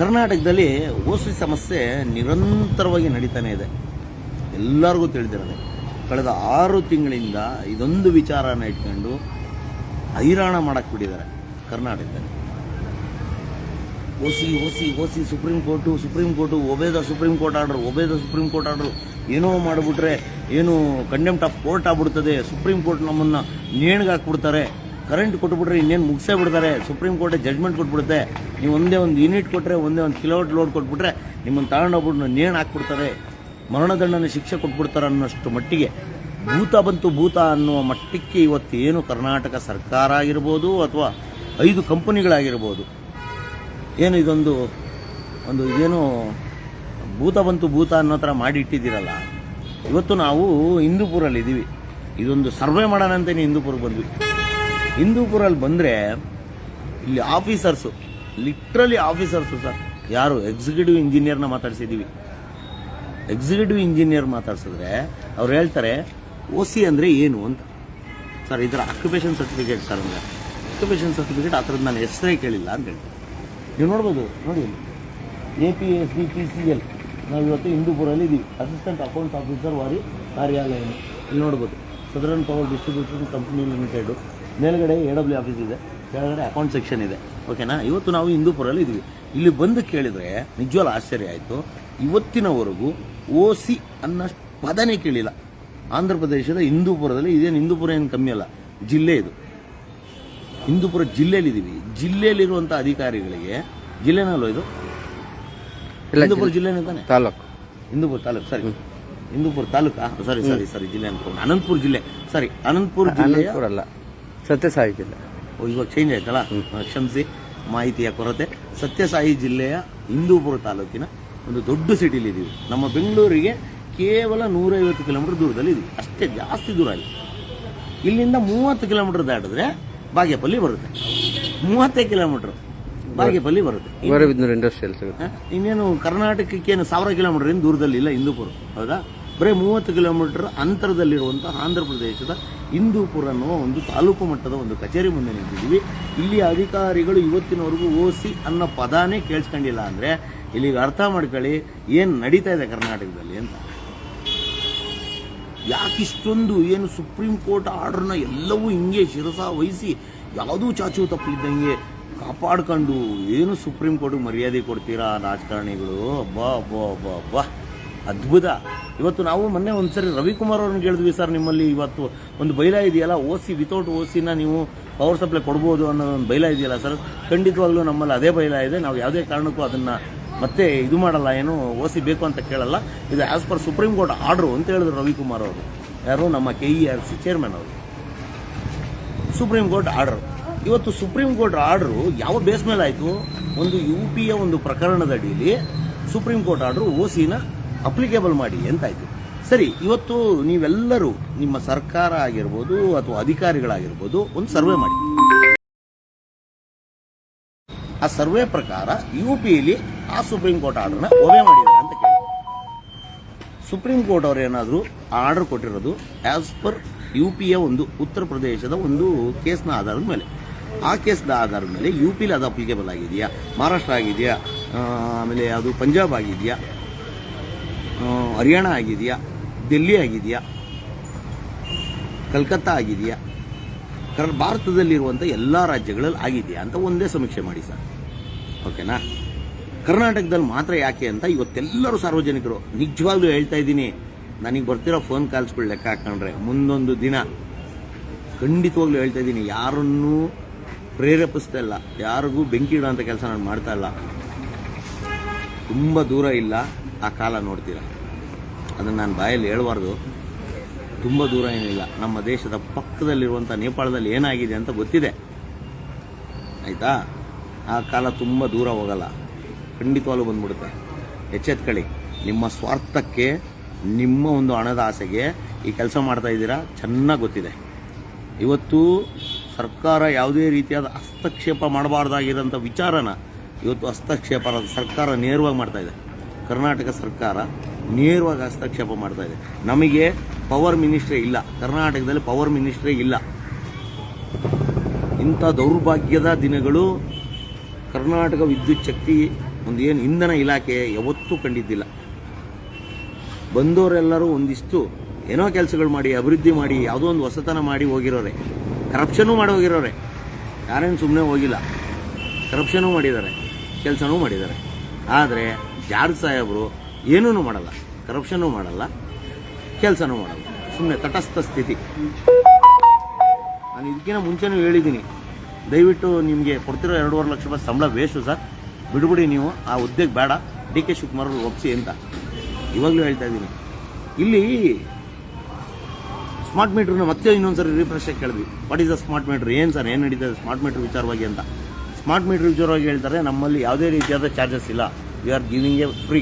ಕರ್ನಾಟಕದಲ್ಲಿ ಓಸಿ ಸಮಸ್ಯೆ ನಿರಂತರವಾಗಿ ನಡೀತಾನೆ ಇದೆ. ಎಲ್ಲರಿಗೂ ತಿಳಿದಿರೋದೆ. ಕಳೆದ ಆರು ತಿಂಗಳಿಂದ ಇದೊಂದು ವಿಚಾರನ ಇಟ್ಕೊಂಡು ಹೈರಾಣ ಮಾಡಕ್ಕೆ ಬಿಟ್ಟಿದ್ದಾರೆ ಕರ್ನಾಟಕದಲ್ಲಿ OC OC OC Supreme Court Supreme Court, ಒಬೇದ supreme court order, ಒಬೇದ ಸುಪ್ರೀಂ ಕೋರ್ಟ್ ಆರ್ಡರ್ ಏನೋ ಮಾಡಿಬಿಟ್ರೆ ಏನು ಕಂಡೆಂಪ್ಟ್ ಆಫ್ ಕೋರ್ಟ್ ಆಗ್ಬಿಡ್ತದೆ. ಸುಪ್ರೀಂ ಕೋರ್ಟ್ ನಮ್ಮನ್ನು ನೇಣಿಗೆ ಹಾಕ್ಬಿಡ್ತಾರೆ ಕರೆಂಟ್ ಕೊಟ್ಬಿಟ್ರೆ ಇನ್ನೇನು ಮುಗಿಸೇ ಬಿಡ್ತಾರೆ. ಸುಪ್ರೀಂ ಕೋರ್ಟ್ ಜಜ್ಮೆಂಟ್ ಕೊಟ್ಬಿಡುತ್ತೆ. ನೀವು ಒಂದೇ ಒಂದು ಯೂನಿಟ್ ಕೊಟ್ಟರೆ ಒಂದೇ ಒಂದು ಕಿಲೋವಾಟ್ ಲೋಡ್ ಕೊಟ್ಬಿಟ್ರೆ ನಿಮ್ಮನ್ನು ತಗೊಂಡೋಗ್ಬಿಟ್ಟು ನೇಣು ಹಾಕ್ಬಿಡ್ತಾರೆ? ಮರಣದಂಡನೆ ಶಿಕ್ಷೆ ಕೊಟ್ಬಿಡ್ತಾರೆ ಅನ್ನೋಷ್ಟು ಮಟ್ಟಿಗೆ. ಭೂತ ಬಂತು ಭೂತ ಅನ್ನುವ ಮಟ್ಟಕ್ಕೆ ಇವತ್ತು ಏನು ಕರ್ನಾಟಕ ಸರ್ಕಾರ ಆಗಿರ್ಬೋದು ಅಥವಾ ಐದು ಕಂಪನಿಗಳಾಗಿರ್ಬೋದು. ಏನು ಇದೊಂದು, ಒಂದು ಇದೇನು ಭೂತ ಬಂತು ಭೂತ ಅನ್ನೋ ಥರ ಮಾಡಿ ಇಟ್ಟಿದ್ದೀರಲ್ಲ ಇವತ್ತು ನಾವು ಹಿಂದೂಪುರಲ್ಲಿ ಇದ್ದೀವಿ ಇದೊಂದು ಸರ್ವೆ ಮಾಡೋಣ ಅಂತಲೇ ಹಿಂದೂಪುರಕ್ಕೆ ಬಂದ್ವಿ. ಹಿಂದೂಪುರಲ್ಲಿ ಬಂದರೆ ಇಲ್ಲಿ ಆಫೀಸರ್ಸು, ಲಿಟ್ರಲಿ ಆಫೀಸರ್ಸು ಸರ್. ಯಾರು? ಎಕ್ಸಿಕ್ಯೂಟಿವ್ ಇಂಜಿನಿಯರ್ನ ಮಾತಾಡ್ಸಿದ್ದೀವಿ ಎಕ್ಸಿಕ್ಯೂಟಿವ್ ಇಂಜಿನಿಯರ್ ಮಾತಾಡ್ಸಿದ್ರೆ ಅವ್ರು ಹೇಳ್ತಾರೆ ಒ ಸಿ ಅಂದರೆ ಏನು ಅಂತ. ಸರ್ ಇದರ ಆಕ್ಯುಪೇಷನ್ ಸರ್ಟಿಫಿಕೇಟ್ ಸರ್ ಅಂದರೆ. ಆಕ್ಯುಪೇಷನ್ ಸರ್ಟಿಫಿಕೇಟ್ ಆ ಥರದ್ದು ನಾನು ಹೆಸರೇ ಕೇಳಿಲ್ಲ ಅಂತ ಹೇಳ್ತಾರೆ. ನೀವು ನೋಡ್ಬೋದು, ನೋಡಿ. A P S D P C L ನಾವು ಇವತ್ತು ಹಿಂದೂಪುರಲ್ಲಿ ಇದ್ದೀವಿ ಅಸಿಸ್ಟೆಂಟ್ ಅಕೌಂಟ್ಸ್ ಆಫೀಸರ್ ವಾರಿ ಕಾರ್ಯಾಲಯ. ಇಲ್ಲಿ ನೋಡ್ಬೋದು. Southern power distribution company limited. ಮೇಲ್ಗಡೆ ಎ ಡಬ್ಲ್ಯೂ ಆಫೀಸ್ ಇದೆ ಕೆಳಗಡೆ ಅಕೌಂಟ್ ಸೆಕ್ಷನ್ ಇದೆ. ಓಕೆನಾ ಇವತ್ತು ನಾವು ಹಿಂದೂಪುರಲ್ಲಿ ಇದ್ದೀವಿ ಇಲ್ಲಿ ಬಂದು ಕೇಳಿದರೆ ನಿಜವಾಗ್ಲೂ ಆಶ್ಚರ್ಯ ಆಯಿತು. ಇವತ್ತಿನವರೆಗೂ ಓ ಸಿ ಅನ್ನೋ ಪದನೇ ಕೇಳಿಲ್ಲ. ಆಂಧ್ರ ಪ್ರದೇಶದ ಹಿಂದೂಪುರದಲ್ಲಿ ಇದೇನು ಹಿಂದೂಪುರ ಏನು ಕಮ್ಮಿ ಅಲ್ಲ ಜಿಲ್ಲೆ ಇದು. ಹಿಂದೂಪುರ ಜಿಲ್ಲೆಯಲ್ಲಿ ಇದ್ದೀವಿ ಜಿಲ್ಲೆಯಲ್ಲಿರುವಂಥ ಅಧಿಕಾರಿಗಳಿಗೆ ಜಿಲ್ಲೆನಲ್ಲೋ ಇದು? ಹಿಂದೂಪುರ ಜಿಲ್ಲೆನೇ ತಾನೆ? ತಾಲೂಕು. ಹಿಂದೂಪುರ ತಾಲೂಕು ಸರಿ ಹಿಂದೂಪುರ ತಾಲೂಕಾ? ಸಾರಿ ಸಾರಿ ಸಾರಿ ಜಿಲ್ಲೆ ಅನ್ಕೊಂಡು. ಅನಂತಪುರ ಜಿಲ್ಲೆ. ಸರಿ ಅನಂತಪುರ ಜಿಲ್ಲೆ ಅಲ್ಲ. ಸತ್ಯಸಾಯಿ ಜಿಲ್ಲೆ ಓ, ಇವಾಗ ಚೇಂಜ್ ಆಯ್ತಲ್ಲ? ಆ, ಕ್ಷಮಿಸಿ ಮಾಹಿತಿಯ ಕೊರತೆ. ಸತ್ಯಸಾಯಿ ಜಿಲ್ಲೆಯ ಹಿಂದೂಪುರ ತಾಲೂಕಿನ ಒಂದು ದೊಡ್ಡ ಸಿಟಿಲಿ ಇದೀವಿ ನಮ್ಮ ಬೆಂಗಳೂರಿಗೆ ಕೇವಲ ನೂರೈವತ್ತು ಕಿಲೋಮೀಟರ್ ದೂರದಲ್ಲಿ ಇದ್ದೀವಿ ಅಷ್ಟೇ ಜಾಸ್ತಿ ದೂರ ಇಲ್ಲ. ಇಲ್ಲಿಂದ ಮೂವತ್ತು ಕಿಲೋಮೀಟರ್ ದಾಟಿದ್ರೆ ಬಾಗೇಪಲ್ಲಿ ಬರುತ್ತೆ. ಮೂವತ್ತೇ ಕಿಲೋಮೀಟರ್ ಬಾಗೇಪಲ್ಲಿ ಬರುತ್ತೆ. ಗೌರವಿದ್ನೂರು ಇಂಡಸ್ಟ್ರಿಯಲ್ ಸಿಗುತ್ತೆ. ಹ? ಇನ್ನೇನು ಕರ್ನಾಟಕಕ್ಕೇನು ಸಾವಿರ ಕಿಲೋಮೀಟರ್ ಏನು ದೂರದಲ್ಲಿ ಇಲ್ಲ ಹಿಂದೂಪುರ ಹೌದಾ? ಬರೀ ಮೂವತ್ತು ಕಿಲೋಮೀಟರ್ ಅಂತರದಲ್ಲಿರುವಂಥ ಆಂಧ್ರ ಪ್ರದೇಶದ ಹಿಂದೂಪುರ ಅನ್ನುವ ಒಂದು ತಾಲೂಕು ಮಟ್ಟದ ಒಂದು ಕಚೇರಿ ಮುಂದೆ ನಿಂತಿದ್ದೀವಿ. ಇಲ್ಲಿ ಅಧಿಕಾರಿಗಳು ಇವತ್ತಿನವರೆಗೂ ಓಸಿ ಅನ್ನೋ ಪದಾನೇ ಕೇಳಿಸ್ಕೊಂಡಿಲ್ಲ ಅಂದರೆ ಇಲ್ಲಿಗೆ ಅರ್ಥ ಮಾಡ್ಕೊಳ್ಳಿ, ಏನು ನಡೀತಾ ಇದೆ ಕರ್ನಾಟಕದಲ್ಲಿ ಅಂತ. ಯಾಕಿಷ್ಟೊಂದು ಏನು ಸುಪ್ರೀಂ ಕೋರ್ಟ್ ಆರ್ಡರ್ನ ಎಲ್ಲವೂ ಹಿಂಗೆ ಶಿರಸ ವಹಿಸಿ ಯಾವುದೂ ಚಾಚು ತಪ್ಪಿದ್ದಂಗೆ ಕಾಪಾಡ್ಕೊಂಡು ಏನು ಸುಪ್ರೀಂ ಕೋರ್ಟ್ಗೆ ಮರ್ಯಾದೆ ಕೊಡ್ತೀರಾ ರಾಜಕಾರಣಿಗಳು? ಬಾ ಬಾ ಬಾ ಬಾ ಅದ್ಭುತ. ಇವತ್ತು ನಾವು ಮೊನ್ನೆ ಒಂದ್ಸರಿ ರವಿಕುಮಾರ್ ಅವ್ರನ್ನ ಕೇಳಿದ್ವಿ, ಸರ್, ನಿಮ್ಮಲ್ಲಿ ಇವತ್ತು ಒಂದು ಬೈಲ ಇದೆಯಲ್ಲ ಓ ಸಿ ವಿತೌಟ್ ಓ ಸಿನ ನೀವು ಪವರ್ ಸಪ್ಲೈ ಕೊಡ್ಬೋದು ಅನ್ನೋ ಒಂದು ಬೈಲ ಇದೆಯಲ್ಲ, ಸರ್? ಖಂಡಿತವಾಗ್ಲೂ ನಮ್ಮಲ್ಲಿ ಅದೇ ಬೈಲ ಇದೆ. ನಾವು ಯಾವುದೇ ಕಾರಣಕ್ಕೂ ಅದನ್ನು ಮತ್ತೆ ಇದು ಮಾಡಲ್ಲ, ಏನು ಓ ಸಿ ಬೇಕು ಅಂತ ಕೇಳಲ್ಲ. ಇದು as per Supreme Court order ಅಂತ ಹೇಳಿದ್ರು ರವಿಕುಮಾರ್ ಅವರು. ಯಾರು? ನಮ್ಮ K E R C chairman ಅವರು. ಸುಪ್ರೀಂ ಕೋರ್ಟ್ ಆರ್ಡರ್ ಇವತ್ತು ಸುಪ್ರೀಂ ಕೋರ್ಟ್ ಆರ್ಡ್ರು ಯಾವ ಬೇಸ್ ಮೇಲೆ ಆಯಿತು? ಒಂದು ಯು ಪಿಯ ಒಂದು ಪ್ರಕರಣದ ಅಡಿಯಲ್ಲಿ ಸುಪ್ರೀಂ ಕೋರ್ಟ್ ಆರ್ಡರ್ ಸಿನ ಅಪ್ಲಿಕೇಬಲ್ ಮಾಡಿ ಎಂತಾಯ್ತು ಸರಿ, ಇವತ್ತು ನೀವೆಲ್ಲರೂ ನಿಮ್ಮ ಸರ್ಕಾರ ಆಗಿರ್ಬೋದು ಅಥವಾ ಅಧಿಕಾರಿಗಳಾಗಿರ್ಬೋದು ಒಂದು ಸರ್ವೆ ಮಾಡಿ. ಆ ಸರ್ವೆ ಪ್ರಕಾರ ಯು ಪಿಯಲ್ಲಿ ಆ ಸುಪ್ರೀಂ ಕೋರ್ಟ್ ಆರ್ಡರ್ನ ಒಬೆ ಮಾಡಿದ್ದಾರೆ ಅಂತ ಕೇಳಿ. ಸುಪ್ರೀಂ ಕೋರ್ಟ್ ಅವರು ಏನಾದರೂ ಆರ್ಡರ್ ಕೊಟ್ಟಿರೋದು ಆಸ್ ಪರ್ ಯು ಪಿಯ ಒಂದು ಉತ್ತರ ಪ್ರದೇಶದ ಒಂದು ಕೇಸ್ನ ಆಧಾರದ ಮೇಲೆ. ಆ ಕೇಸ್ನ ಆಧಾರದ ಮೇಲೆ ಯು ಪಿಲಿ ಅದು ಅಪ್ಲಿಕೇಬಲ್ ಆಗಿದೆಯಾ? ಮಹಾರಾಷ್ಟ್ರ ಆಗಿದೆಯಾ? ಆಮೇಲೆ ಅದು ಪಂಜಾಬ್ ಆಗಿದೆಯಾ? ಹರಿಯಾಣ ಆಗಿದೆಯಾ? ಡೆಲ್ಲಿ ಆಗಿದೆಯಾ? ಕಲ್ಕತ್ತಾ ಆಗಿದೆಯಾ? ಕರ್ ಭಾರತದಲ್ಲಿರುವಂಥ ಎಲ್ಲ ರಾಜ್ಯಗಳಲ್ಲಿ ಆಗಿದೆಯಾ ಅಂತ ಒಂದೇ ಸಮೀಕ್ಷೆ ಮಾಡಿ ಸರ್. ಓಕೆನಾ? ಕರ್ನಾಟಕದಲ್ಲಿ ಮಾತ್ರ ಯಾಕೆ ಅಂತ ಇವತ್ತೆಲ್ಲರೂ ಸಾರ್ವಜನಿಕರು ನಿಜವಾಗ್ಲೂ ಹೇಳ್ತಾ ಇದ್ದೀನಿ. ನನಗೆ ಬರ್ತಿರೋ ಫೋನ್ ಕಾಲ್ಸ್ಗಳು ಲೆಕ್ಕ ಹಾಕೊಂಡ್ರೆ ಮುಂದೊಂದು ದಿನ ಖಂಡಿತವಾಗ್ಲೂ ಹೇಳ್ತಾ ಇದ್ದೀನಿ. ಯಾರನ್ನೂ ಪ್ರೇರೇಪಿಸ್ತಾ ಇಲ್ಲ. ಯಾರಿಗೂ ಬೆಂಕಿ ಇಡೋ ಅಂತ ಕೆಲಸ ನಾನು ಮಾಡ್ತಾ ಇಲ್ಲ. ತುಂಬ ದೂರ ಇಲ್ಲ. ಆ ಕಾಲ ನೋಡ್ತೀರಾ? ಅದನ್ನು ನಾನು ಬಾಯಲ್ಲಿ ಹೇಳಬಾರ್ದು. ತುಂಬ ದೂರ ಏನಿಲ್ಲ. ನಮ್ಮ ದೇಶದ ಪಕ್ಕದಲ್ಲಿರುವಂಥ ನೇಪಾಳದಲ್ಲಿ ಏನಾಗಿದೆ ಅಂತ ಗೊತ್ತಿದೆ. ಆಯಿತಾ? ಆ ಕಾಲ ತುಂಬ ದೂರ ಹೋಗಲ್ಲ. ಖಂಡಿತವಾಗ್ಲೂ ಬಂದ್ಬಿಡುತ್ತೆ. ಎಚ್ಚೆತ್ಕೊಳ್ಳಿ ನಿಮ್ಮ ಸ್ವಾರ್ಥಕ್ಕೆ, ನಿಮ್ಮ ಒಂದು ಹಣದ ಆಸೆಗೆ ಈ ಕೆಲಸ ಮಾಡ್ತಾ ಇದ್ದೀರಾ? ಚೆನ್ನಾಗಿ ಗೊತ್ತಿದೆ. ಇವತ್ತು ಸರ್ಕಾರ ಯಾವುದೇ ರೀತಿಯಾದ ಹಸ್ತಕ್ಷೇಪ ಮಾಡಬಾರ್ದಾಗಿರೋಂಥ ವಿಚಾರನ ಇವತ್ತು ಹಸ್ತಕ್ಷೇಪ ಸರ್ಕಾರ ನೇರವಾಗಿ ಮಾಡ್ತಾ ಇದೆ. ಕರ್ನಾಟಕ ಸರ್ಕಾರ ನೇರವಾಗಿ ಹಸ್ತಕ್ಷೇಪ ಮಾಡ್ತಾ ಇದೆ. ನಮಗೆ ಪವರ್ ಮಿನಿಸ್ಟ್ರೇ ಇಲ್ಲ. ಕರ್ನಾಟಕದಲ್ಲಿ ಪವರ್ ಮಿನಿಸ್ಟ್ರೇ ಇಲ್ಲ. ಇಂಥ ದೌರ್ಭಾಗ್ಯದ ದಿನಗಳು ಕರ್ನಾಟಕ ವಿದ್ಯುತ್ ಶಕ್ತಿ ಒಂದು ಏನು ಇಂಧನ ಇಲಾಖೆ ಯಾವತ್ತೂ ಕಂಡಿದ್ದಿಲ್ಲ. ಬಂದವರೆಲ್ಲರೂ ಒಂದಿಷ್ಟು ಏನೋ ಕೆಲಸಗಳು ಮಾಡಿ, ಅಭಿವೃದ್ಧಿ ಮಾಡಿ, ಯಾವುದೋ ಒಂದು ಹೊಸತನ ಮಾಡಿ ಹೋಗಿರೋರೆ. ಕರಪ್ಷನೂ ಮಾಡಿ ಹೋಗಿರೋರೆ. ಯಾರೇನು ಸುಮ್ಮನೆ ಹೋಗಿಲ್ಲ. ಕರಪ್ಷನೂ ಮಾಡಿದ್ದಾರೆ. ಕೆಲಸನೂ ಮಾಡಿದ್ದಾರೆ. ಆದರೆ ಜಾರ್ಜ್ ಸಾಹೇಬರು ಏನೂ ಮಾಡಲ್ಲ ಕರಪ್ಷನೂ ಮಾಡಲ್ಲ, ಕೆಲಸನೂ ಮಾಡಲ್ಲ. ಸುಮ್ಮನೆ ತಟಸ್ಥ ಸ್ಥಿತಿ. ನಾನು ಇದಕ್ಕಿಂತ ಮುಂಚೆನೂ ಹೇಳಿದ್ದೀನಿ, ದಯವಿಟ್ಟು ನಿಮಗೆ ಕೊಡ್ತಿರೋ ಎರಡೂವರೆ ಲಕ್ಷ ರೂಪಾಯಿ ಸಂಬಳ ವೇಸ್ಟು ಸರ್. ಬಿಡುಬಿಡಿ ನೀವು, ಆ ಹುದ್ದೆಗೆ ಬೇಡ. ಡಿ ಕೆ ಶಿವಕುಮಾರ್ ಒಪ್ಸಿ ಅಂತ. ಇವಾಗಲೂ ಹೇಳ್ತಾ ಇದ್ದೀನಿ. ಇಲ್ಲಿ ಸ್ಮಾರ್ಟ್ ಮೀಟ್ರನ್ನ ಮತ್ತೆ ಇನ್ನೊಂದ್ಸರಿ ರಿಫ್ರೆಶ್ ಆಗಿ ಕೇಳಿದ್ವಿ. What is the smart meter ಏನು ಸರ್, ಏನು ನಡೀತದೆ ಸ್ಮಾರ್ಟ್ ಮೀಟ್ರ್ ವಿಚಾರವಾಗಿ ಅಂತ. ಸ್ಮಾರ್ಟ್ ಮೀಟ್ರ್ ವಿಚಾರವಾಗಿ ಹೇಳ್ತಾರೆ, ನಮ್ಮಲ್ಲಿ ಯಾವುದೇ ರೀತಿಯಾದ ಚಾರ್ಜಸ್ ಇಲ್ಲ. We are giving a free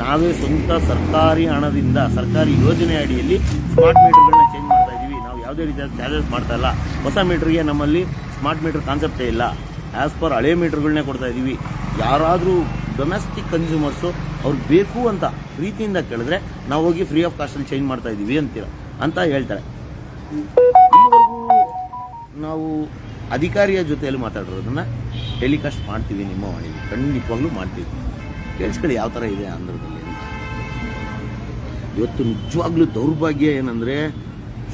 ನಾವೇ ಸ್ವಂತ ಸರ್ಕಾರಿ ಹಣದಿಂದ, ಸರ್ಕಾರಿ ಯೋಜನೆ ಅಡಿಯಲ್ಲಿ ಸ್ಮಾರ್ಟ್ ಮೀಟರ್ಗಳನ್ನ ಚೇಂಜ್ ಮಾಡ್ತಾ ಇದ್ದೀವಿ ನಾವು ಯಾವುದೇ ರೀತಿಯಾದ ಚಾರ್ಜಸ್ ಮಾಡ್ತಾ ಇಲ್ಲ. ಹೊಸ ಮೀಟ್ರಿಗೆ ನಮ್ಮಲ್ಲಿ ಸ್ಮಾರ್ಟ್ ಮೀಟರ್ ಕಾನ್ಸೆಪ್ಟೇ ಇಲ್ಲ. ಆ್ಯಸ್ ಪರ್ ಹಳೆ ಮೀಟರ್ಗಳನ್ನೇ ಕೊಡ್ತಾ ಇದ್ದೀವಿ ಯಾರಾದರೂ ಡೊಮೆಸ್ಟಿಕ್ ಕನ್ಸ್ಯೂಮರ್ಸು ಅವ್ರು ಬೇಕು ಅಂತ ಪ್ರೀತಿಯಿಂದ ಕೇಳಿದ್ರೆ ನಾವು ಹೋಗಿ ಫ್ರೀ ಆಫ್ ಕಾಸ್ಟಲ್ಲಿ ಚೇಂಜ್ ಮಾಡ್ತಾ ಇದ್ದೀವಿ ಅಂತೀರ. ಅಂತ ಹೇಳ್ತಾರೆ. ನಾವು ಅಧಿಕಾರಿಯ ಜೊತೆಯಲ್ಲಿ ಮಾತಾಡಿರೋದನ್ನ ಟೆಲಿಕಾಸ್ಟ್ ಮಾಡ್ತೀವಿ ನಿಮ್ಮ ವಾಣಿಲಿ ಖಂಡಿತವಾಗ್ಲೂ ಮಾಡ್ತೀವಿ. ಕೇಳಿಸ್ಕೊಳ್ಳಿ ಯಾವ ಥರ ಇದೆ ಆಂಧ್ರದಲ್ಲಿ ಅಂತ. ಇವತ್ತು ನಿಜವಾಗ್ಲೂ ದೌರ್ಭಾಗ್ಯ ಏನಂದರೆ,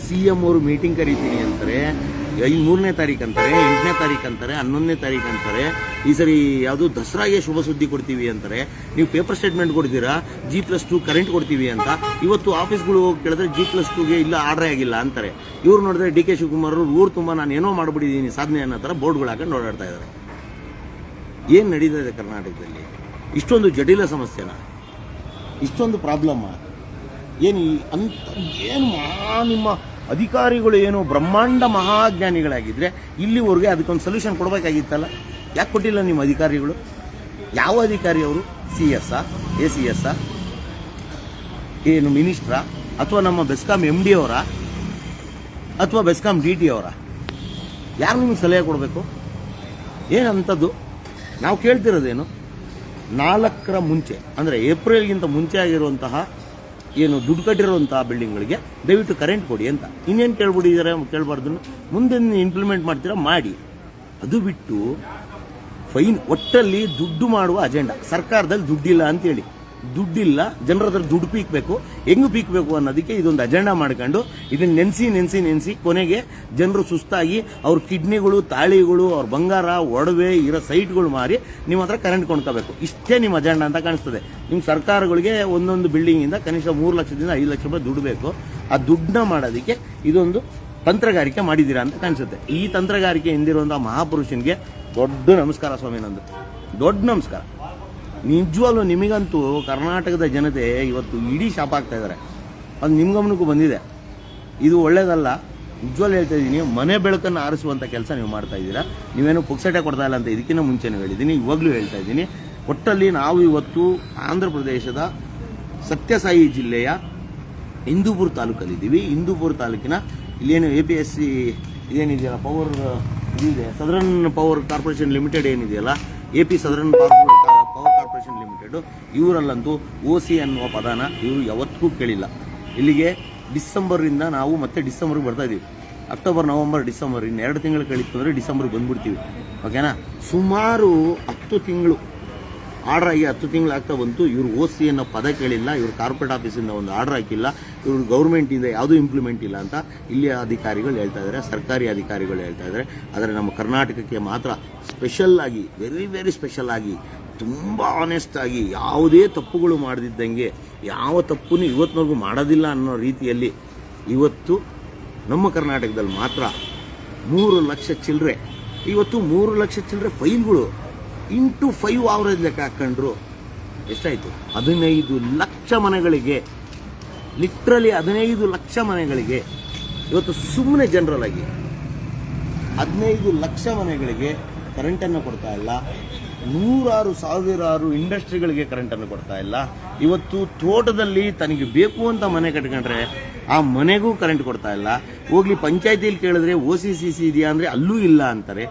ಸಿ ಎಂ ಅವರು ಮೀಟಿಂಗ್ ಕರಿತೀನಿ ಅಂತಾರೆ ಐದು ಮೂರನೇ ತಾರೀಕು ಅಂತಾರೆ, ಎಂಟನೇ ತಾರೀಕು ಅಂತಾರೆ, ಹನ್ನೊಂದನೇ ತಾರೀಕು ಅಂತಾರೆ, ಈ ಸರಿ ಯಾವುದು ದಸರಾಗೆ ಶುಭ ಸುದ್ದಿ ಕೊಡ್ತೀವಿ ಅಂತಾರೆ, ನೀವು ಪೇಪರ್ ಸ್ಟೇಟ್ಮೆಂಟ್ ಕೊಡ್ತೀರಾ, ಜಿ ಪ್ಲಸ್ ಟು ಕರೆಂಟ್ ಕೊಡ್ತೀವಿ ಅಂತ, ಇವತ್ತು ಆಫೀಸ್ಗಳು ಹೋಗಿ ಕೇಳಿದ್ರೆ ಜಿ ಪ್ಲಸ್ ಟೂಗೆ ಇಲ್ಲ, ಆರ್ಡ್ರೇ ಆಗಿಲ್ಲ ಅಂತಾರೆ. ಇವ್ರು ನೋಡಿದ್ರೆ ಡಿ ಕೆ ಶಿವಕುಮಾರ್ ಊರು ತುಂಬ ನಾನು ಏನೋ ಮಾಡಿಬಿಟ್ಟಿದ್ದೀನಿ ಸಾಧನೆ ಅನ್ನೋ ಥರ ಬೋರ್ಡ್ಗಳು ಹಾಕೊಂಡು ಓಡಾಡ್ತಾ ಇದ್ದಾರೆ. ಏನು ನಡೀತಾ ಇದೆ ಕರ್ನಾಟಕದಲ್ಲಿ? ಇಷ್ಟೊಂದು ಜಟಿಲ ಸಮಸ್ಯೆನ? ಇಷ್ಟೊಂದು ಪ್ರಾಬ್ಲಮ್ಮ ಏನು ಅಂತ ಏನು ಮಹಾ ನಿಮ್ಮ ಅಧಿಕಾರಿಗಳು ಏನು ಬ್ರಹ್ಮಾಂಡ ಮಹಾಜ್ಞಾನಿಗಳಾಗಿದ್ದರೆ ಇಲ್ಲಿವರೆಗೆ ಅದಕ್ಕೊಂದು ಸೊಲ್ಯೂಷನ್ ಕೊಡಬೇಕಾಗಿತ್ತಲ್ಲ? ಯಾಕೆ ಕೊಟ್ಟಿಲ್ಲ ನಿಮ್ಮ ಅಧಿಕಾರಿಗಳು? ಯಾವ ಅಧಿಕಾರಿ ಅವರು? C S A C S ಏನು ಮಿನಿಸ್ಟ್ರಾ ಅಥವಾ ನಮ್ಮ ಬೆಸ್ಕಾಂ ಎಂ ಡಿ ಅವರ? ಅಥವಾ ಬೆಸ್ಕಾಂ ಡಿ ಟಿ ಅವರ? ಯಾರು ನಿಮಗೆ ಸಲಹೆ ಕೊಡಬೇಕು? ಏನಂಥದ್ದು? ನಾವು ಕೇಳ್ತಿರೋದೇನು? ನಾಲ್ಕರ ಮುಂಚೆ, ಅಂದರೆ ಏಪ್ರಿಲ್ಗಿಂತ ಮುಂಚೆ ಆಗಿರುವಂತಹ ಏನು ದುಡ್ಡು ಕಟ್ಟಿರುವಂತಹ ಬಿಲ್ಡಿಂಗ್ಗಳಿಗೆ ದಯವಿಟ್ಟು ಕರೆಂಟ್ ಕೊಡಿ ಅಂತ. ಇನ್ನೇನು ಕೇಳ್ಬಿಟ್ಟಿದ್ದಾರೆ ಕೇಳಬಾರ್ದು. ಮುಂದೆ ಇಂಪ್ಲಿಮೆಂಟ್ ಮಾಡ್ತೀರಾ? ಮಾಡಿ. ಅದು ಬಿಟ್ಟು ಫೈನ್ ಒಟ್ಟಲ್ಲಿ ದುಡ್ಡು ಮಾಡುವ ಅಜೆಂಡಾ ಸರ್ಕಾರದಲ್ಲಿ ದುಡ್ಡಿಲ್ಲ ಅಂತೇಳಿ. ದುಡ್ಡಿಲ್ಲ, ಜನರ ಹತ್ರ ದುಡ್ಡು ಪೀಕ್ಬೇಕು, ಹೆಂಗ್ ಪೀಕ್ಬೇಕು ಅನ್ನೋದಕ್ಕೆ ಇದೊಂದು ಅಜೆಂಡಾ ಮಾಡ್ಕೊಂಡು ಇದನ್ನ ನೆನೆಸಿ ನೆನೆಸಿ ನೆನೆಸಿ ಕೊನೆಗೆ ಜನರು ಸುಸ್ತಾಗಿ ಅವ್ರ ಕಿಡ್ನಿಗಳು, ತಾಳಿಗಳು, ಅವ್ರ ಬಂಗಾರ, ಒಡವೆ, ಇರೋ ಸೈಟ್ಗಳು ಮಾರಿ ನಿಮ್ಮ ಹತ್ರ ಕರೆಂಟ್ ಕೊಂಡ್ಕೋಬೇಕು. ಇಷ್ಟೇ ನಿಮ್ಮ ಅಜೆಂಡಾ ಅಂತ ಕಾಣಿಸ್ತದೆ. ನಿಮ್ಮ ಸರ್ಕಾರಗಳಿಗೆ ಒಂದೊಂದು ಬಿಲ್ಡಿಂಗಿಂದ ಕನಿಷ್ಠ ಮೂರು ಲಕ್ಷದಿಂದ ಐದು ಲಕ್ಷ ರೂಪಾಯಿ ದುಡ್ಡು ಬೇಕು. ಆ ದುಡ್ಡನ್ನ ಮಾಡೋದಕ್ಕೆ ಇದೊಂದು ತಂತ್ರಗಾರಿಕೆ ಮಾಡಿದ್ದೀರಾ ಅಂತ ಕಾಣಿಸುತ್ತೆ. ಈ ತಂತ್ರಗಾರಿಕೆ ಹಿಂದಿರುವಂತಹ ಮಹಾಪುರುಷನಿಗೆ ದೊಡ್ಡ ನಮಸ್ಕಾರ ಸ್ವಾಮಿ ನಂದು. ದೊಡ್ಡ ನಮಸ್ಕಾರ. ನಿಜವಾಗ್ಲೂ ನಿಮಗಂತೂ ಕರ್ನಾಟಕದ ಜನತೆ ಇವತ್ತು ಇಡೀ ಶಾಪ ಆಗ್ತಾ ಇದ್ದಾರೆ. ಅದು ನಿಮ್ಮ ಗಮನಕ್ಕೂ ಬಂದಿದೆ. ಇದು ಒಳ್ಳೇದಲ್ಲ. ನಿಜವಾಗ್ಲೂ ಹೇಳ್ತಾ ಇದ್ದೀನಿ, ಮನೆ ಬೆಳಕನ್ನು ಆರಿಸುವಂಥ ಕೆಲಸ ನೀವು ಮಾಡ್ತಾ ಇದ್ದೀರಾ. ನೀವೇನು ಪುಕ್ಸಟೆ ಕೊಡ್ತಾ ಇಲ್ಲ ಅಂತ ಇದಕ್ಕಿಂತ ಮುಂಚೆನೂ ಹೇಳಿದ್ದೀನಿ, ಇವಾಗಲೂ ಹೇಳ್ತಾ ಇದ್ದೀನಿ. ಒಟ್ಟಲ್ಲಿ ನಾವು ಇವತ್ತು ಆಂಧ್ರ ಪ್ರದೇಶದ ಸತ್ಯಸಾಯಿ ಜಿಲ್ಲೆಯ ಹಿಂದೂಪುರ ತಾಲೂಕಲ್ಲಿದ್ದೀವಿ ಹಿಂದೂಪುರ ತಾಲೂಕಿನ ಇಲ್ಲೇನು ಎ ಪಿ ಎಸ್ ಸಿ ಇದೇನಿದೆಯಲ್ಲ, ಪವರ್, ಇದಿದೆ, ಸದರನ್ ಪವರ್ ಕಾರ್ಪೊರೇಷನ್ ಲಿಮಿಟೆಡ್ ಏನಿದೆಯಲ್ಲ A P southern power limited ಇವರಲ್ಲಂತೂ O C ಅನ್ನುವ ಪದನ ಇವರು ಯಾವತ್ತೂ ಕೇಳಿಲ್ಲ. ಇಲ್ಲಿಗೆ ಡಿಸೆಂಬರಿಂದ ನಾವು ಮತ್ತೆ ಡಿಸೆಂಬರ್ಗೆ ಬರ್ತಾ ಇದ್ದೀವಿ ಅಕ್ಟೋಬರ್, ನವಂಬರ್, ಡಿಸೆಂಬರ್ ಇನ್ನು ಎರಡು ತಿಂಗಳು ಕಳೀತು ಅಂದರೆ ಡಿಸೆಂಬರ್ಗೆ ಬಂದ್ಬಿಡ್ತೀವಿ. ಓಕೆನಾ? ಸುಮಾರು ಹತ್ತು ತಿಂಗಳು, ಆರ್ಡರ್ ಆಗಿ ಹತ್ತು ತಿಂಗಳಾಗ್ತಾ ಬಂತು. ಇವರು ಓ ಸಿ ಅನ್ನೋ ಪದ ಕೇಳಿಲ್ಲ, ಇವರು ಕಾರ್ಪೊರೇಟ್ ಆಫೀಸಿಂದ ಒಂದು ಆರ್ಡರ್ ಹಾಕಿಲ್ಲ, ಇವರು ಗೌರ್ಮೆಂಟಿಂದ ಯಾವುದೂ ಇಂಪ್ಲಿಮೆಂಟ್ ಇಲ್ಲ ಅಂತ ಇಲ್ಲಿಯ ಅಧಿಕಾರಿಗಳು ಹೇಳ್ತಾ ಇದ್ದಾರೆ, ಸರ್ಕಾರಿ ಅಧಿಕಾರಿಗಳು ಹೇಳ್ತಾ ಇದ್ದಾರೆ. ಆದರೆ ನಮ್ಮ ಕರ್ನಾಟಕಕ್ಕೆ ಮಾತ್ರ ಸ್ಪೆಷಲ್ ಆಗಿ ವೆರಿ ವೆರಿ ಸ್ಪೆಷಲ್ ಆಗಿ ತುಂಬ ಆನೆಸ್ಟಾಗಿ ಯಾವುದೇ ತಪ್ಪುಗಳು ಮಾಡದಿದ್ದಂಗೆ ಯಾವ ತಪ್ಪನ್ನು ಇವತ್ತಿನವರೆಗೂ ಮಾಡೋದಿಲ್ಲ ಅನ್ನೋ ರೀತಿಯಲ್ಲಿ ಇವತ್ತು ನಮ್ಮ ಕರ್ನಾಟಕದಲ್ಲಿ ಮಾತ್ರ ಮೂರು ಲಕ್ಷ ಚಿಲ್ಲರೆ ಇವತ್ತು ಮೂರು ಲಕ್ಷ ಚಿಲ್ಲರೆ ಫೈಲ್ಗಳು ಇಂಟು ಫೈವ್ ಆವರೇಜ್ ಲೆಕ್ಕ ಹಾಕೊಂಡ್ರು ಎಷ್ಟಾಯಿತು? ಹದಿನೈದು ಲಕ್ಷ ಮನೆಗಳಿಗೆ ಲಿಟ್ರಲಿ ಹದಿನೈದು ಲಕ್ಷ ಮನೆಗಳಿಗೆ, ಇವತ್ತು ಸುಮ್ಮನೆ ಜನರಲ್ ಆಗಿ ಹದಿನೈದು ಲಕ್ಷ ಮನೆಗಳಿಗೆ ಕರೆಂಟನ್ನು ಕೊಡ್ತಾ ಇಲ್ಲ. ನೂರಾರು ಸಾವಿರಾರು ಇಂಡಸ್ಟ್ರಿಗಳಿಗೆ ಕರೆಂಟನ್ನು ಕೊಡ್ತಾ ಇಲ್ಲ. ಇವತ್ತು ತೋಟದಲ್ಲಿ ತನಗೆ ಬೇಕು ಅಂತ ಮನೆ ಕಟ್ಕೊಂಡ್ರೆ ಆ ಮನೆಗೂ ಕರೆಂಟ್ ಕೊಡ್ತಾ ಇಲ್ಲ. ಹೋಗ್ಲಿ ಪಂಚಾಯತಿಯಲ್ಲಿ ಕೇಳಿದ್ರೆ ಓ ಸಿ ಸಿ ಸಿ ಇದೆಯಾ ಅಂದರೆ ಅಲ್ಲೂ ಇಲ್ಲ ಅಂತಾರೆ.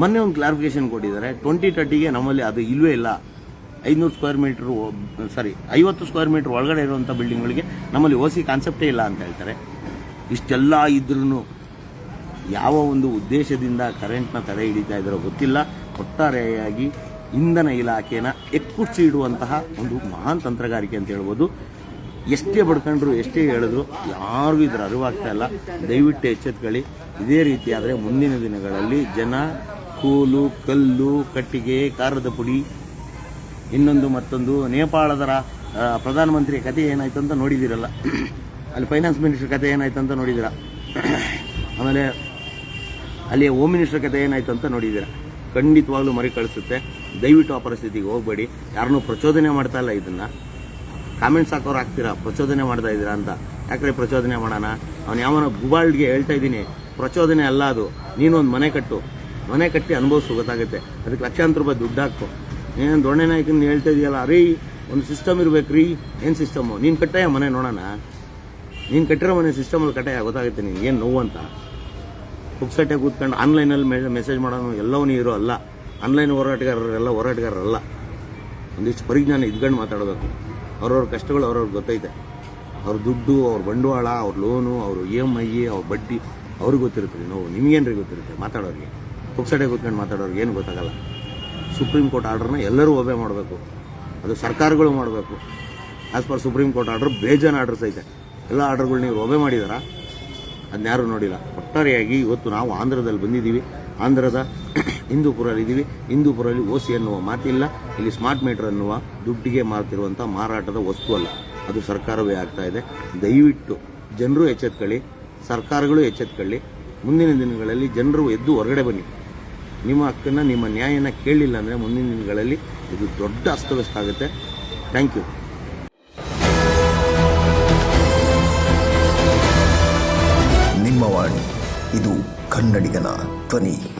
ಮೊನ್ನೆ ಒಂದು ಕ್ಲಾರಿಫಿಕೇಶನ್ ಕೊಟ್ಟಿದ್ದಾರೆ. ಟ್ವೆಂಟಿ ತರ್ಟಿಗೆ ನಮ್ಮಲ್ಲಿ ಅದು ಇಲ್ಲವೇ ಇಲ್ಲ. ಐನೂರು ಸ್ಕ್ವೇರ್ ಮೀಟ್ರ್ ಸಾರಿ ಐವತ್ತು ಸ್ಕ್ವೇರ್ ಮೀಟ್ರ್ ಒಳಗಡೆ ಇರುವಂಥ ಬಿಲ್ಡಿಂಗ್ಗಳಿಗೆ ನಮ್ಮಲ್ಲಿ ಓ ಸಿ ಕಾನ್ಸೆಪ್ಟೇ ಇಲ್ಲ ಅಂತ ಹೇಳ್ತಾರೆ. ಇಷ್ಟೆಲ್ಲ ಇದ್ರೂ ಯಾವ ಒಂದು ಉದ್ದೇಶದಿಂದ ಕರೆಂಟ್ನ ತಡೆ ಹಿಡಿತಾ ಇದ್ದಾರೋ ಗೊತ್ತಿಲ್ಲ. ಒಟ್ಟಾರೆಯಾಗಿ ಇಂಧನ ಇಲಾಖೆನ ಎಕ್ಕುಚ್ಚಿ ಇಡುವಂತಹ ಒಂದು ಮಹಾನ್ ತಂತ್ರಗಾರಿಕೆ ಅಂತ ಹೇಳ್ಬೋದು. ಎಷ್ಟೇ ಬಡ್ಕೊಂಡ್ರು, ಎಷ್ಟೇ ಹೇಳಿದ್ರು ಯಾರಿಗೂ ಇದರ ಅರಿವಾಗ್ತಾ ಇಲ್ಲ. ದಯವಿಟ್ಟು ಎಚ್ಚೆತ್ಕೊಳ್ಳಿ. ಇದೇ ರೀತಿ ಆದರೆ ಮುಂದಿನ ದಿನಗಳಲ್ಲಿ ಜನ, ಕೂಲು, ಕಲ್ಲು, ಕಟ್ಟಿಗೆ, ಖಾರದ ಪುಡಿ, ಇನ್ನೊಂದು ಮತ್ತೊಂದು ನೇಪಾಳದರ ಪ್ರಧಾನಮಂತ್ರಿಯ ಕತೆ ಏನಾಯ್ತು ಅಂತ ನೋಡಿದಿರಲ್ಲ. ಅಲ್ಲಿ ಫೈನಾನ್ಸ್ ಮಿನಿಸ್ಟರ್ ಕತೆ ಏನಾಯ್ತು ಅಂತ ನೋಡಿದಿರ. ಆಮೇಲೆ ಅಲ್ಲಿ ಹೋಮ್ ಮಿನಿಸ್ಟರ್ ಕತೆ ಏನಾಯ್ತು ಅಂತ ನೋಡಿದ್ದೀರಾ ಖಂಡಿತವಾಗ್ಲೂ ಮರಿ ಕಳಿಸುತ್ತೆ. ದಯವಿಟ್ಟು ಆ ಪರಿಸ್ಥಿತಿಗೆ ಹೋಗಬೇಡಿ. ಯಾರನ್ನೂ ಪ್ರಚೋದನೆ ಮಾಡ್ತಾ ಇಲ್ಲ ಇದನ್ನ. ಕಾಮೆಂಟ್ಸ್ ಹಾಕೋರು ಹಾಕ್ತೀರಾ? ಪ್ರಚೋದನೆ ಮಾಡ್ತಾ ಇದ್ದೀರಾ ಅಂತ. ಯಾಕ್ರೆ ಪ್ರಚೋದನೆ ಮಾಡೋಣ? ಅವ್ನು ಯಾವನ ಗುಬಾಳ್ಗೆ ಹೇಳ್ತಾ ಇದ್ದೀನಿ. ಪ್ರಚೋದನೆ ಅಲ್ಲ ಅದು. ನೀನೊಂದು ಮನೆ ಕಟ್ಟು. ಮನೆ ಕಟ್ಟಿ ಅನುಭವಿಸು ಗೊತ್ತಾಗುತ್ತೆ. ಅದಕ್ಕೆ ಲಕ್ಷಾಂತರ ರೂಪಾಯಿ ದುಡ್ಡು ಹಾಕು. ನೀನೇನು ದೊಣ್ಣೆ ನಾಯಕನ ಹೇಳ್ತಾ ಇದೆಯಲ್ಲ? ಅರೇ ಒಂದು ಸಿಸ್ಟಮ್ ಇರಬೇಕು ರೀ. ಏನು ಸಿಸ್ಟಮು ನೀನು ಕಟ್ಟಾಯ ಮನೆ ನೋಡೋಣ? ನೀನು ಕಟ್ಟಿರೋ ಮನೆ ಸಿಸ್ಟಮಲ್ಲಿ ಕಟ್ಟಾಯ ಗೊತ್ತಾಗುತ್ತೆ ನೀನು ಏನು ನೋವು ಅಂತ? ಪುಕ್ಸಟ್ಟೆ ಕೂತ್ಕೊಂಡು ಆನ್ಲೈನಲ್ಲಿ ಮೆಸೇಜ್ ಮಾಡೋನು ಎಲ್ಲವೂ ಇರೋ ಅಲ್ಲ. ಆನ್ಲೈನ್ ಹೋರಾಟಗಾರರೆಲ್ಲ ಹೋರಾಟಗಾರರಲ್ಲ. ಒಂದಿಷ್ಟು ಪರಿಜ್ಞಾನ ಇದ್ಕೊಂಡು ಮಾತಾಡಬೇಕು. ಅವ್ರವ್ರ ಕಷ್ಟಗಳು ಅವ್ರವ್ರಿಗೆ ಗೊತ್ತೈತೆ. ಅವ್ರ ದುಡ್ಡು, ಅವ್ರ ಬಂಡವಾಳ, ಅವ್ರ ಲೋನು, ಅವ್ರ ಇ ಎಂ ಐ ಅವ್ರ ಬಡ್ಡಿ ಅವ್ರಿಗೆ ಗೊತ್ತಿರುತ್ತೆ ನೋವು. ನಿಮ್ಗೇನ್ರಿ ಗೊತ್ತಿರುತ್ತೆ ಮಾತಾಡೋರಿಗೆ? ಪುಕ್ಸಟ್ಟೆ ಕೂತ್ಕೊಂಡು ಮಾತಾಡೋರಿಗೆ ಏನು ಗೊತ್ತಾಗಲ್ಲ. ಸುಪ್ರೀಂ ಕೋರ್ಟ್ ಆರ್ಡ್ರನ್ನ ಎಲ್ಲರೂ ಒಬೆ ಮಾಡಬೇಕು. ಅದು ಸರ್ಕಾರಗಳು ಮಾಡಬೇಕು. As per Supreme Court order ಬೇಜಾನ್ ಆರ್ಡರ್ಸ್ ಐತೆ ಎಲ್ಲ ಆರ್ಡ್ರ್ಗಳು ನೀವು ಒಬೆ ಮಾಡಿದಾರಾ? ಅದನ್ನ ಯಾರೂ ನೋಡಿಲ್ಲ. ಒಟ್ಟಾರೆಯಾಗಿ ಇವತ್ತು ನಾವು ಆಂಧ್ರದಲ್ಲಿ ಬಂದಿದ್ದೀವಿ. ಆಂಧ್ರದ ಹಿಂದೂಪುರಲ್ಲಿ ಇದ್ದೀವಿ ಹಿಂದೂಪುರಲ್ಲಿ ಓಸಿ ಅನ್ನುವ ಮಾತಿಲ್ಲ. ಇಲ್ಲಿ ಸ್ಮಾರ್ಟ್ ಮೀಟರ್ ಅನ್ನುವ ದುಡ್ಡಿಗೆ ಮಾರ್ತಿರುವಂಥ ಮಾರಾಟದ ವಸ್ತು ಅಲ್ಲ. ಅದು ಸರ್ಕಾರವೇ ಆಗ್ತಾ ಇದೆ. ದಯವಿಟ್ಟು ಜನರು ಎಚ್ಚೆತ್ಕೊಳ್ಳಿ. ಸರ್ಕಾರಗಳು ಎಚ್ಚೆತ್ಕೊಳ್ಳಿ. ಮುಂದಿನ ದಿನಗಳಲ್ಲಿ ಜನರು ಎದ್ದು ಹೊರಗಡೆ ಬನ್ನಿ. ನಿಮ್ಮ ಹಕ್ಕನ್ನು, ನಿಮ್ಮ ನ್ಯಾಯನ ಕೇಳಲಿಲ್ಲ ಅಂದರೆ ಮುಂದಿನ ದಿನಗಳಲ್ಲಿ ಇದು ದೊಡ್ಡ ಅಸ್ತವ್ಯಸ್ತ ಆಗುತ್ತೆ. Thank you. ಇದು ಕನ್ನಡಿಗನ ಧ್ವನಿ.